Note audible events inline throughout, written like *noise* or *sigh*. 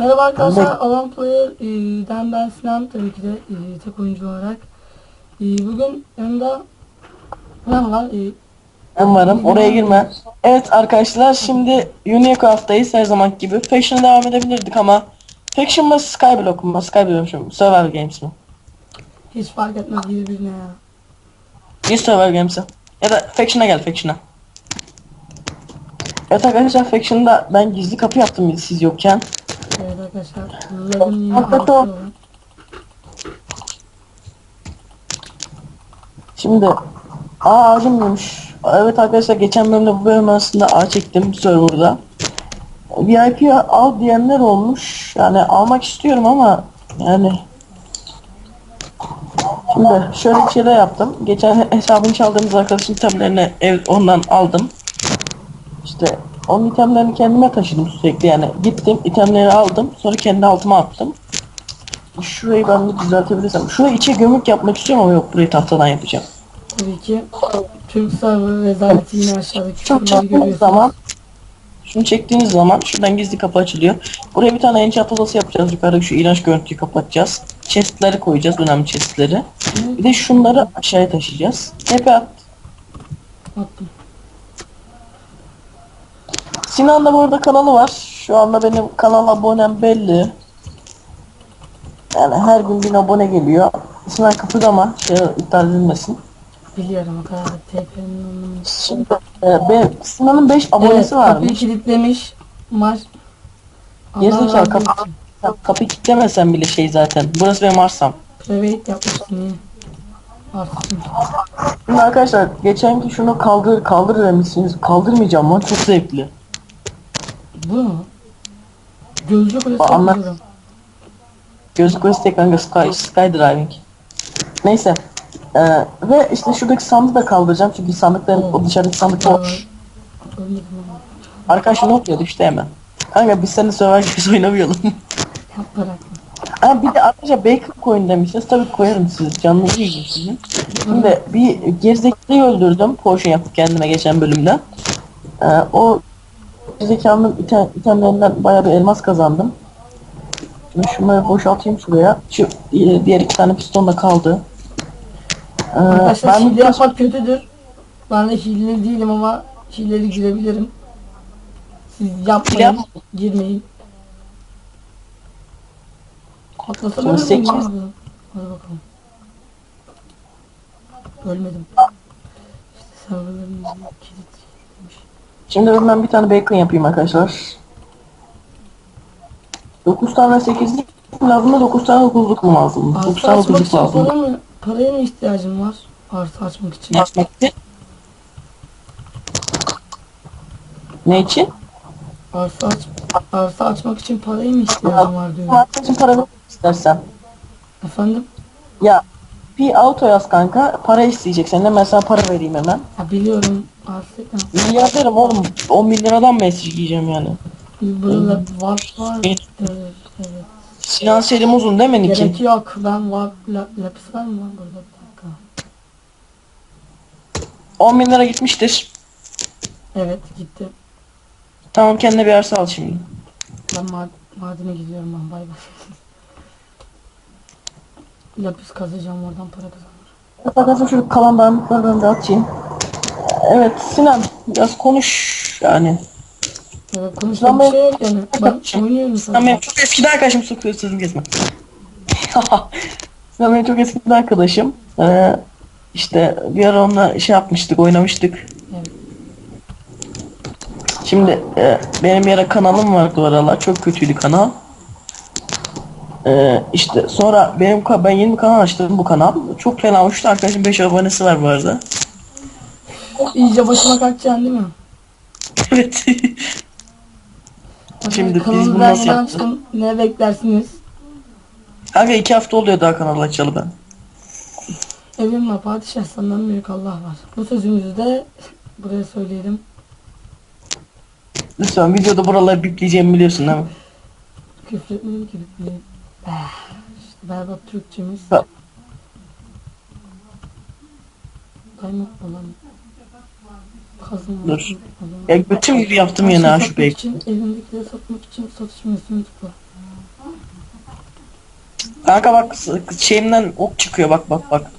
Merhaba arkadaşlar, Alan Player'den ben Sinan tabii ki de e, tek oyuncu olarak. E, bugün yanımda ben var. E, Ben varım. Oraya girme. Evet arkadaşlar şimdi Unicraft'tayız her zaman gibi. Faction'a devam edebilirdik ama Faction mı Skyblock mu? Skyblock mu? Survival Games mi? hiç fark etmez birbirine ya. Bir Survival Games'e. Ya da Faction'a gel Faction'a. Evet arkadaşlar Faction'da ben gizli kapı yaptım siz yokken. Evet arkadaşlar, Lag'ın yine. Şimdi Aa ağacım mıymış? Evet arkadaşlar geçen bölümde bu bölüm arasında ağ çektim serverda. VIP al diyenler olmuş. Yani almak istiyorum ama yani Şimdi şöyle bir şeyler yaptım. Geçen hesabını çaldığımız arkadaşın itemlerini ev ondan aldım. İşte onun itemlerini kendime taşıdım sürekli yani. Gittim itemleri aldım. Sonra kendi altıma attım. Şurayı ben de düzeltebilirsem. Şurayı içe gömük yapmak istiyorum ama yok burayı tahtadan yapacağım. Tabii ki Türk server rezaleti yine aşağıdaki şunları görüyorsunuz. zaman şunu çektiğiniz zaman şuradan gizli kapı açılıyor. Buraya bir tane enchant odası yapacağız. Yukarıdaki şu iğrenç görüntüyü kapatacağız. Chestleri koyacağız. Önemli chestleri. Bir de şunları aşağıya taşıyacağız. Tepe at. Attım. Sinan da bu arada kanalı var. Şu anda benim kanal abonem belli. Yani her gün bin abone geliyor. Sinan kıpırdama. Şey iptal edilmesin. Biliyorum o kadar TP'nin. Şimdi e, Sinan'ın 5 abonesi Evet, kapıyı varmış. kilitlemiş. Allah Gerizekalı kapı, kapıyı kilitlemesen bile şey zaten. Burası benim arsam. Private yapmışsın iyi. Şimdi arkadaşlar geçenki şunu kaldır kaldır demişsiniz. Kaldırmayacağım lan çok zevkli. Bu mu? Gözlük öyle Ba- anla- saklıyorum. Gözlük ve tek kanka sky, skydiving. Neyse. Ee, ve işte şuradaki sandığı da kaldıracağım çünkü sandıkların o dışarıdaki sandık boş. Ölmedim ama. Arkadaş ne oluyor düştü hemen. Kanka biz seninle Survivor biz oynamayalım. *laughs* Yap. Ha bir de arkadaşlar bacon koyun demişsiniz. Tabii koyarım siz. Canınızı yiyeceğim sizin. Şimdi bir gerizekalıyı öldürdüm. Potion yapıp kendime geçen bölümde. Ee, o gerizekalının iten, itemlerinden bayağı bir elmas kazandım. Şimdi şunları boşaltayım şuraya. Şu e, diğer iki tane piston da kaldı. Ee, Arkadaşlar ben hile yapmak kötüdür. Ben de hileli değilim ama hileli girebilirim. Siz yapmayın, yapma. girmeyin. Sekiz. mi? Hadi bakalım. Ölmedim. İşte serverların kilitlemiş. Şimdi ben bir tane bacon yapayım arkadaşlar. 9 tane 8'lik lazım mı 9 tane 9'luk mu lazım? 9 Arsa tane açmak 9'luk için lazım. para mı? Paraya mı ihtiyacın var? Arsa açmak için. Açmak için? Ne için? Arsa, aç, arsa açmak için paraya mı ihtiyacın var diyorum. Marka için para istersen. Efendim? Ya bir auto yaz kanka para isteyecek senden ben sana para vereyim hemen. Ya biliyorum arsa Milyarderim oğlum 10 bin liradan mı esirgeyeceğim yani. Burada var var. Evet. Evet, evet. Sinan Selim uzun değil mi Nick'in? Gerek yok. Ben var. La, lapis var mı var burada bir dakika. 10 bin lira gitmiştir. Evet gitti. Tamam kendine bir arsa al şimdi. Ben ma madene gidiyorum ben bay bay. lapis kazacağım oradan para kazanırım. Arkadaşlar şu kalan dağınıklardan da atayım. Evet Sinan biraz konuş yani. Evet konuşacak bir şey yok yani. Ben oynuyorum Sinan benim sadece. çok eski arkadaşım sokuyor sözüm gezme. *laughs* Sinan benim çok eski bir arkadaşım. Ee, işte bir ara onunla şey yapmıştık oynamıştık. Evet. Şimdi e, benim bir ara kanalım vardı o aralar çok kötüydü kanal. Ee, işte sonra benim ka- ben yeni bir kanal açtım bu kanal. Çok fena uçtu arkadaşım 5 abonesi var bu arada. İyice başıma kalkacaksın değil mi? *laughs* evet. Şimdi biz bunu nasıl yaptık? açtım. Ne beklersiniz? Kanka iki hafta oluyor daha kanalı açalı ben. Evim var. Padişah senden büyük Allah var. Bu sözümüzü de buraya söyleyelim. Lütfen videoda buraları bipleyeceğimi biliyorsun değil mi? Küfretmedim ki. bitmeyin. Ah, İşte berbat Türkçemiz. Ha. Diamond olan- Ya götüm gibi yaptım yine ha şu bey. için, elindekileri satmak için satış menüsünü tıkla. Kanka bak şeyimden ok çıkıyor bak bak bak.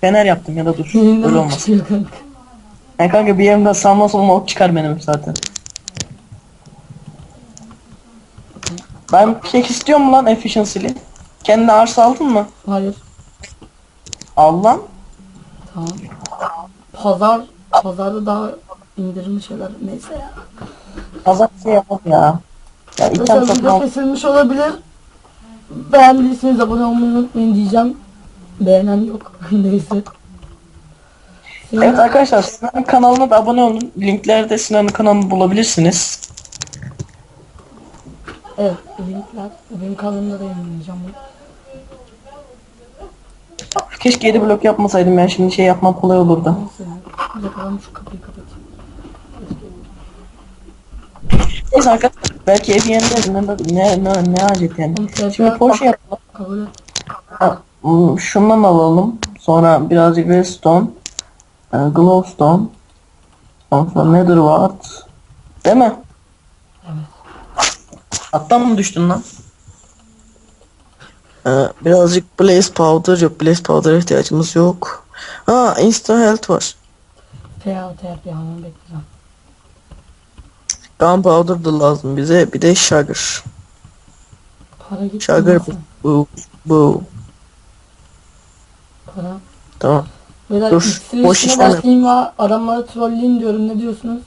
Fener yaptım ya da dur. Elinden Öyle olmaz. çıkıyor kanka. Yani kanka bir yerimden sağma soluma ok çıkar benim zaten. Ben pek istiyorum lan efficiency'li. Kendine arsa aldın mı? Hayır. Al lan. Tamam. Pazar, pazarda daha indirimli şeyler neyse ya. Pazar şey yapalım ya. Ya item Mesela video kesilmiş olabilir. Beğendiyseniz abone olmayı unutmayın diyeceğim. Beğenen yok. *laughs* neyse. Evet arkadaşlar Sinan'ın kanalına da abone olun. Linklerde Sinan'ın kanalını bulabilirsiniz. Evet, linkler. Benim kanalımda da yayınlayacağım bunu. Keşke 7 blok yapmasaydım ya şimdi şey yapmam kolay olurdu. Neyse. Bir ben şu kapıyı kapatayım. Neyse arkadaşlar belki ev yerinde ne ne ne, ne acet yani. Şimdi Porsche yapalım. Kabul et. Ha, hmm, Şundan alalım. Sonra birazcık redstone. E, glowstone. Ondan nether wart. Değil mi? Attan mı düştün lan? Ee, birazcık blaze powder yok. Blaze powder ihtiyacımız yok. Ha instant health var. PA, TP hemen bekleyeceğim. Gunpowder da lazım bize. Bir de sugar. Para gitti. Sugar neyse. bu. Bu. Para. Tamam. Beyler Dur, iksir boş işine işleme. başlayayım ve adamları trolleyeyim diyorum. Ne diyorsunuz?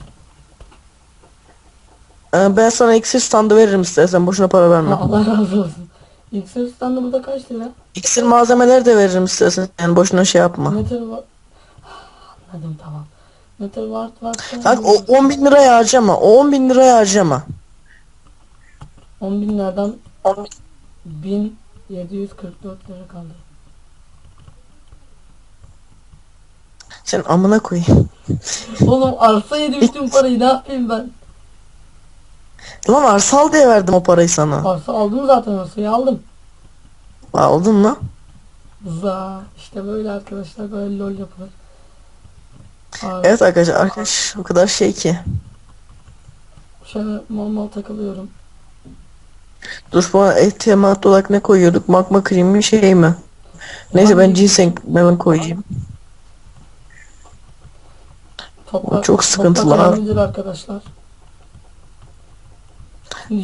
Ee, ben sana iksir standı veririm istersen. Boşuna para verme. Ha, Allah razı olsun. İksir standı burada kaç lira? İksir malzemeleri de veririm istersen. Yani boşuna şey yapma. Metal var. *sighs* Anladım tamam. Metal ward varsa Kanka o 10 bin liraya harcama. O 10 bin liraya harcama. 10 bin liradan 1744 lira kaldı. Sen amına koyayım. Oğlum arsa yedi *laughs* bütün parayı ne yapayım ben? Lan arsal diye verdim o parayı sana. Arsa aldım zaten arsayı aldım. Aldın mı? Za işte böyle arkadaşlar böyle lol yapılır. Abi, Evet arkadaşlar arkadaş o kadar şey ki. Şöyle mal mal takılıyorum. Dur bana ehtiyamat olarak ne koyuyorduk? Magma cream mi şey mi? Neyse ben ginseng melon koyayım. Toprak, çok sıkıntılı toprak önemlidir arkadaşlar.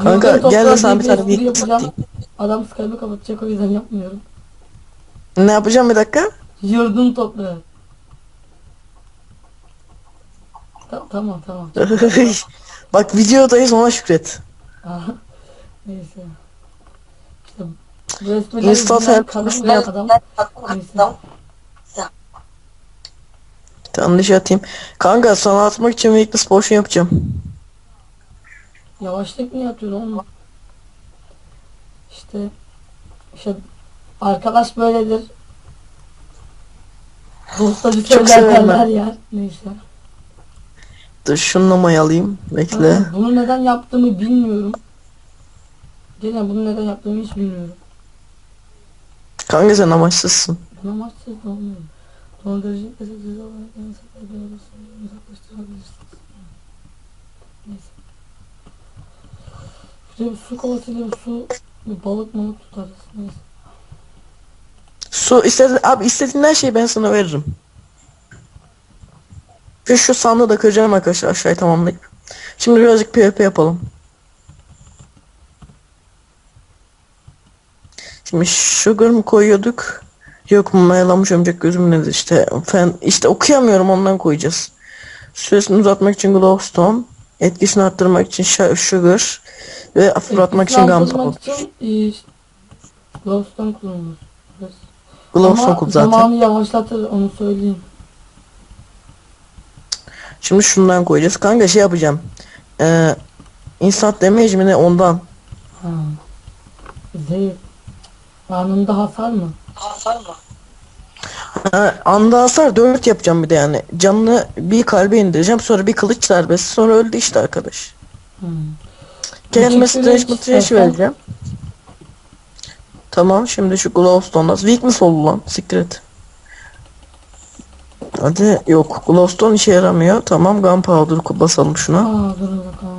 Kanka, gel de toprağı sana diye bir tane espri bir- yapacağım. Adam Skype'ı kapatacak o yüzden yapmıyorum. Ne yapacağım bir dakika? Yurdun toprağı. Ta- *laughs* tamam tamam. Bak videodayız ona şükret. Aha, Neyse. İşte bilen help kadın adam. Neyse. Yanlış atayım. Kanka sana atmak için weakness potion yapacağım. Yavaşlık mı yapıyorsun oğlum? İşte işte arkadaş böyledir. Dostacı Çok söyler severim derler ben. ya. Neyse. Dur şununla mayalayayım. Bekle. Kanka, bunu neden yaptığımı bilmiyorum. Gene bunu neden yaptığımı hiç bilmiyorum. Kanka sen amaçsızsın. Buna maçsız olmuyor. Dondurucu mesajı olarak en sık bir arasını uzaklaştırabilirsiniz. Neyse. Bir de bir su kovasıyla bir su bir balık malık tutarız. Neyse. Su istediğin abi istediğin her şeyi ben sana veririm. Ve şu sandığı da kıracağım arkadaşlar aşağıya tamamlayıp. Şimdi birazcık PvP yapalım. Şimdi sugar mı koyuyorduk? Yok mayalamış ömcek gözüm nedir işte. Fen, işte okuyamıyorum ondan koyacağız. Süresini uzatmak için glowstone. Etkisini arttırmak için sugar. Ve fırlatmak için gunpowder. e, Glowstone kullanılır. Glowstone Ama kul zaten. zamanı yavaşlatır onu söyleyeyim. Şimdi şundan koyacağız. Kanka şey yapacağım. Ee, instant damage mi ne ondan. Ha. Zehir. Anında hasar mı? Ha, anda hasar 4 yapacağım bir de yani. Canını bir kalbe indireceğim. Sonra bir kılıç darbesi. Sonra öldü işte arkadaş. Hmm. Kendime mutrash istersen. vereceğim. Tamam şimdi şu glowstone'dan. Weakness oldu lan. Siktir et. Hadi yok. Glowstone işe yaramıyor. Tamam gunpowder basalım şuna. Aa dur bakalım.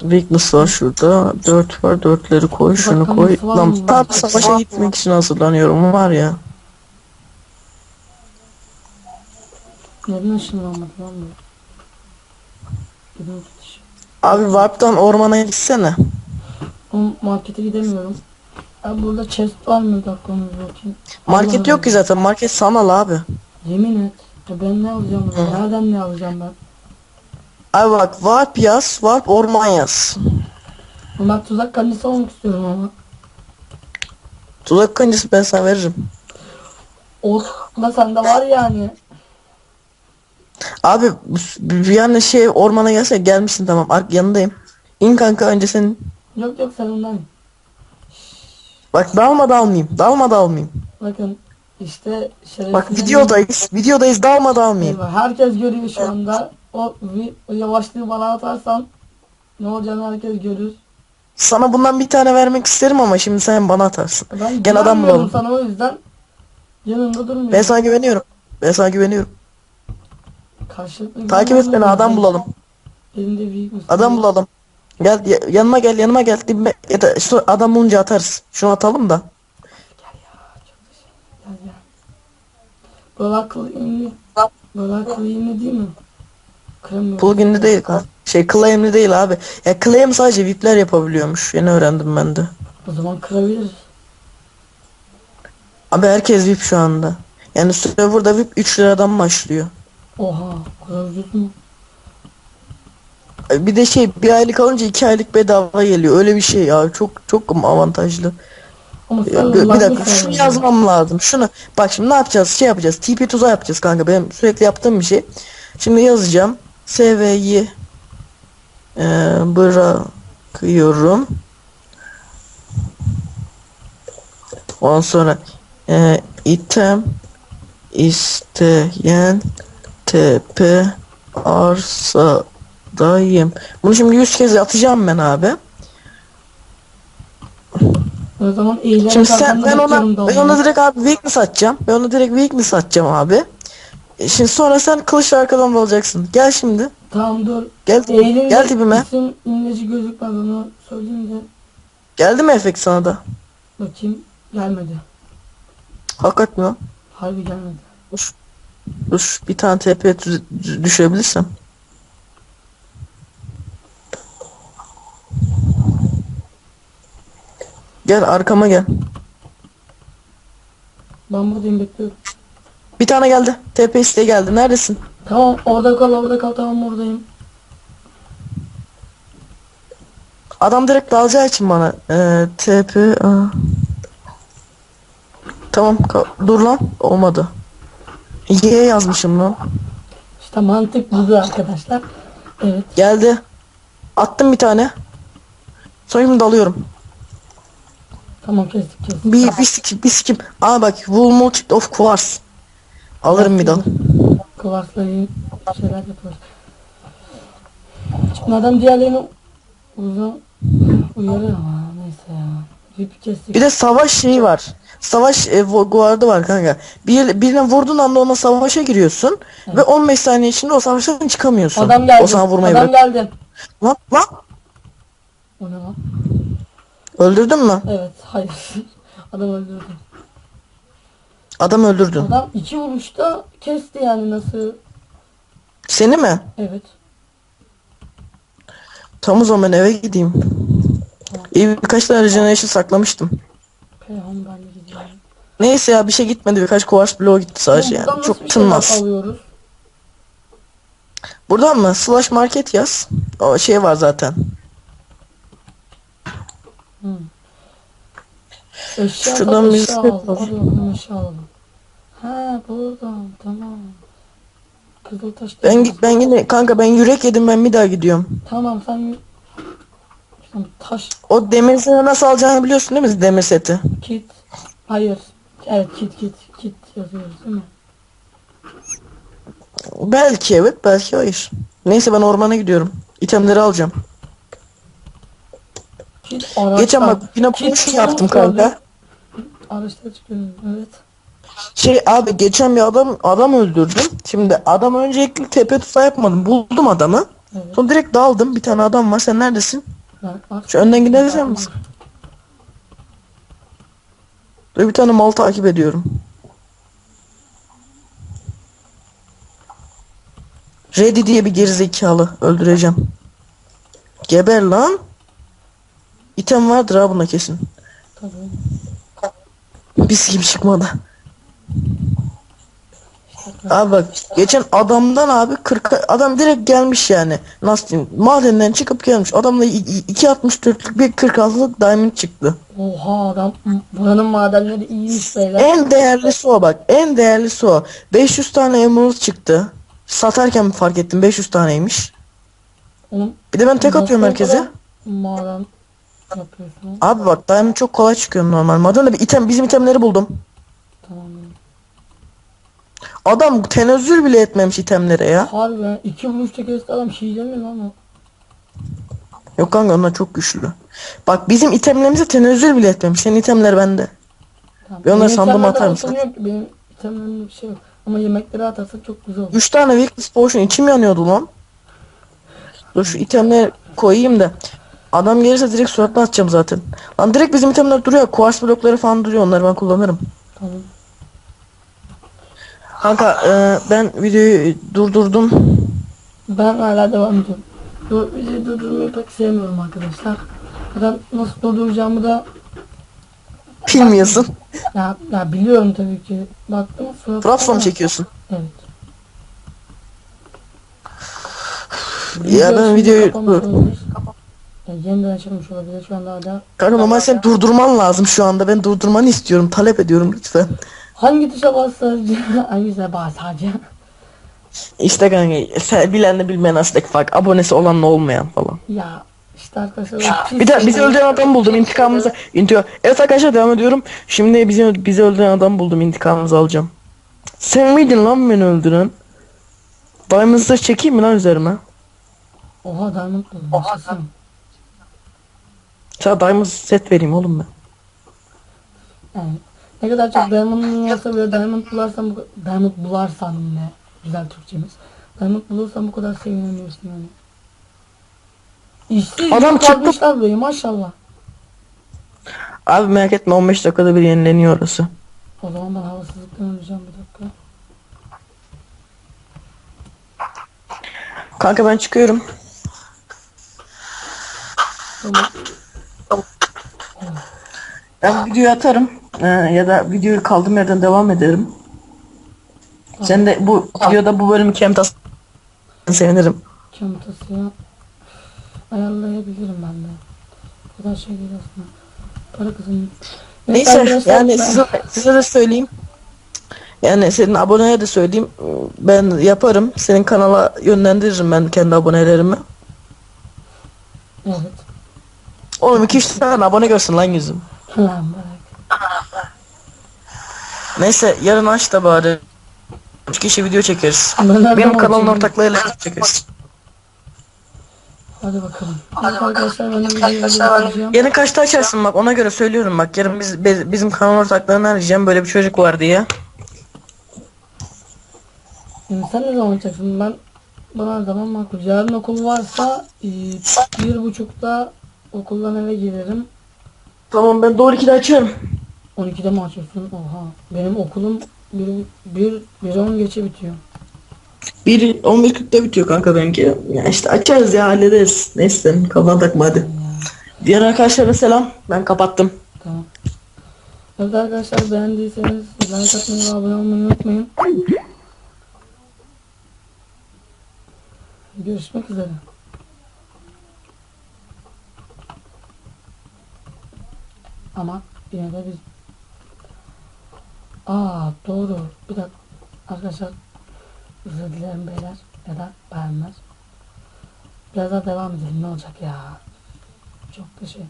Weakness var şurada. 4 var. 4'leri koy. Şunu koy. Lan tam savaşa gitmek için hazırlanıyorum var ya. Neden ışınlanmadı lan bu? Abi Warp'tan ormana gitsene. O markete gidemiyorum. Abi burada chest var mı? Bir dakika onu bir bakayım. Market Allah yok ki zaten. Market sanal abi. Yemin et. Ya ben ne alacağım? burada? Nereden ne alacağım ben? Abi bak Warp yaz. Warp orman yaz. Ben tuzak kanlısı olmak istiyorum ama. Tuzak kancası ben sana veririm. O da sende var yani. Abi bir yani şey ormana gelse gelmişsin tamam. Ark yanındayım. İn kanka önce senin. Yok yok sen ondan. Bak dalma dalmayayım. Dalma dalmayayım. Bakın işte şerefsiz. Bak videodayız. Videodayız dalma dalmayayım. Eyvah, Herkes görüyor şu anda. O, vi- o yavaşlığı bana atarsan ne olacağını herkes görür. Sana bundan bir tane vermek isterim ama şimdi sen bana atarsın. Ben Gel adam güvenmiyorum bulalım. sana o yüzden yanında durmuyorum. Ben sana güveniyorum. Ben sana güveniyorum. Karşılıklı Takip et beni adam bulalım. Elinde büyük? Adam bulalım. Gel ya- yanıma gel yanıma gel dibime ya da şu adam bulunca atarız. Şunu atalım da. Gel. Böyle akıllı yemli. Böyle akıllı yemli değil mi? Kıramıyorum. Plugin'li değil ha. Şey claim'li değil abi. Ya claim sadece VIP'ler yapabiliyormuş. Yeni öğrendim ben de. O zaman kırabiliriz. Abi herkes VIP şu anda. Yani serverda VIP 3 liradan başlıyor. Oha. Kırabiliriz mi? Bir de şey bir aylık alınca 2 aylık bedava geliyor. Öyle bir şey ya. Çok çok avantajlı. Ama Ya, bir, bir dakika şunu yazmam lazım. Şunu bak şimdi ne yapacağız? Şey yapacağız. TP tuzağı yapacağız kanka. Benim sürekli yaptığım bir şey. Şimdi yazacağım. SV'yi e, bırakıyorum. Ondan sonra e, item isteyen TP arsadayım. Bunu şimdi 100 kez atacağım ben abi. O zaman eğilerek Şimdi sen ben ona ben ona direkt abi weakness atacağım. Ben ona direkt weakness atacağım abi. E, Şimdi sonra sen kılıçla arkadan dalacaksın. Gel şimdi. Tamam dur. Gel Eğilimde gel dibime. isim imleci gözükmez onu söyleyeyim de. Geldi mi efekt sana da? Bakayım. Gelmedi. Hakikat mi? Harbi gelmedi. Dur. Dur bir tane TP düz- düşürebilirsem. Gel arkama gel. Ben buradayım bekliyorum. Bir tane geldi. TP isteği geldi. Neredesin? Tamam orada kal orada kal tamam oradayım. Adam direkt dalacağı için bana. Ee, TP aa. Tamam ka- dur lan olmadı. Y yazmışım lan. İşte mantık budur arkadaşlar. Evet. Geldi. Attım bir tane. Şimdi dalıyorum. Tamam kestik kestik. Bir bir sikim bir sikim. Aa bak Wool Multi of Quartz. Alırım bir dal. Kıvarsla iyi şeyler yapıyoruz. Şimdi adam diğerlerini uzun uyarıyor ama neyse ya. Kestik. Bir de savaş şeyi var. Savaş e, guardı var kanka. Bir, birine vurduğun anda ona savaşa giriyorsun ve 15 saniye içinde o savaştan çıkamıyorsun. Adam geldi. O sana vurmayı Adam bırak. geldi. Lan lan. O ne lan? Öldürdün mü? Evet hayır. *laughs* Adam öldürdü. Adam öldürdün. Adam iki vuruşta kesti yani nasıl? Seni mi? Evet. Tam o zaman eve gideyim. İyi birkaç tane regeneration saklamıştım. Gidiyorum. Neyse ya bir şey gitmedi birkaç quartz bloğu gitti sadece yani. Çok tınmaz. Buradan mı? Slash market yaz. O şey var zaten. Hı. Eşya Şuradan bir eşya set al. bakalım eşya alalım. Ha buradan tamam. Kızıltaş Ben git ben yine kanka ben yürek yedim ben bir daha gidiyorum. Tamam sen Tamam, taş O demir seti nasıl alacağını biliyorsun değil mi demir seti? kit. Hayır. Evet kit kit kit yazıyoruz değil mi? Belki evet belki hayır. Neyse ben ormana gidiyorum. İtemleri alacağım. Araçtan. Geçen bak yine potion çabuk yaptım kanka. Araçta çıkıyorum evet. Şey abi geçen bir adam adam öldürdüm. Şimdi adam öncelikle tepe tuzağı yapmadım. Buldum adamı. Evet. Sonra direkt daldım. Bir tane adam var. Sen neredesin? At- Şu önden gidebilecek misin? Dur bir tane mal takip ediyorum. Ready diye bir gerizekalı öldüreceğim. Geber lan. İtem vardır ha buna kesin. Tabii. Biz gibi çıkmadı. Abi bak geçen adamdan abi 40 adam direkt gelmiş yani. Nasıl diyeyim? Madenden çıkıp gelmiş. Adamla 2.64'lük bir 46'lık diamond çıktı. Oha adam buranın madenleri iyiymiş beyler. En değerlisi o bak. En değerlisi o. 500 tane emerald çıktı. Satarken fark ettim 500 taneymiş. Oğlum Bir de ben tek atıyorum herkese. Maden yapıyorsun. Abi bak diamond çok kolay çıkıyor normal. Madende bir item bizim itemleri buldum. Tamam. Adam tenezzül bile etmemiş itemlere ya. Harbi ya. iki vuruşta kesti adam şey demiyor o. Yok kanka onlar çok güçlü. Bak bizim itemlerimize tenezzül bile etmemiş. Senin itemler bende. Tamam. Bir onları Benim sandıma itemlerde yok ki, Benim itemlerimde bir şey yok. Ama yemekleri atarsak çok güzel olur. 3 tane weakness potion içim yanıyordu lan. Dur şu itemleri koyayım da. Adam gelirse direkt suratına atacağım zaten. Lan direkt bizim itemler duruyor. Quartz blokları falan duruyor. Onları ben kullanırım. Tamam. Kanka e, ben videoyu durdurdum. Ben hala devam ediyorum. Bu videoyu durdurmayı pek sevmiyorum arkadaşlar. Ben nasıl durduracağımı da Bilmiyorsun. *laughs* ya, ya biliyorum tabii ki. Baktım surat. Mı çekiyorsun? Evet. Ya ben videoyu... Ya yeniden açılmış olabilir şu anda hala. Kanka normal sen durdurman lazım şu anda. Ben durdurmanı istiyorum. Talep ediyorum lütfen. Hangi tuşa basacağım? *laughs* Hangisine basacağım? *laughs* İşte kanka sen bilenle bilmeyen arasındaki fark. Abonesi olanla olmayan falan. Ya işte arkadaşlar. Bir de bizi şeyleri- öldüren adam buldum intikamımızı. İntihar. Evet arkadaşlar devam ediyorum. Şimdi bizi bizi öldüren adam buldum intikamımızı alacağım. Sen miydin lan beni öldüren? Diamond'ı çekeyim mi lan üzerime? Oha diamond buldum. Yaşasın. Sana diamond set vereyim oğlum ben. Yani ne kadar çok diamond'un varsa bile diamond bularsam bu diamond bularsan yine güzel Türkçemiz. Diamond bulursan bu kadar sevinemiyorsun yani. İşsiz Adam Adam çıktı. böyle maşallah. Abi merak etme 15 dakikada bir yenileniyor orası. O zaman ben havasızlıktan öleceğim bir dakika. Kanka ben çıkıyorum. Tamam. Ben videoyu atarım. Ee, ya da videoyu kaldığım yerden devam ederim. Sen de bu videoda bu bölümü kemtas sevinirim. Ya. ayarlayabilirim ben de. Bu kadar şey değil aslında. Para kazanıyor. Neyse yani size, size de söyleyeyim. Yani senin aboneye de söyleyeyim. Ben yaparım. Senin kanala yönlendiririm ben kendi abonelerimi. Evet. Oğlum 2-3 tane abone görsün lan yüzüm. Lan bırak. Neyse yarın aç da bari. 3 kişi video çekeriz. Her Benim kanalın ortaklığıyla çekeriz. Hadi bakalım. Evet arkadaşlar ben de videoyu. Yarın kaçta açarsın bak ona göre söylüyorum bak. Yarın biz, biz- bizim kanal ortaklarını arayacağım. Böyle bir çocuk var diye. Yani sen ne zaman açacaksın? Ben bana her zaman makul. Yarın okul varsa e, bir buçukta okuldan eve gelirim. Tamam ben doğru 2'de açıyorum. 12'de mi açıyorsun? Oha. Benim okulum bir, bir, bir on geçe bitiyor. 1 11.40'da bitiyor kanka benimki. Ya işte açarız ya hallederiz. Neyse kafana takma hadi. Diğer arkadaşlara selam. Ben kapattım. Tamam. Evet arkadaşlar beğendiyseniz like atmayı ve abone olmayı unutmayın. Görüşmek üzere. Ama yine de biz... Aa doğru. Bir dakika. Arkadaşlar özür beyler ya da bayanlar. Biraz daha devam edelim ne olacak ya. Çok da şey.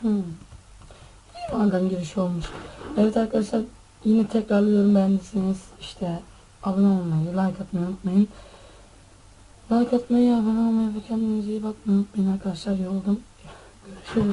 Hmm. Maden girişi olmuş. Evet arkadaşlar yine tekrarlıyorum beğendiyseniz işte abone olmayı, like atmayı unutmayın. Like atmayı, abone olmayı ve kendinize iyi bakmayı unutmayın arkadaşlar. Yoruldum. Görüşürüz.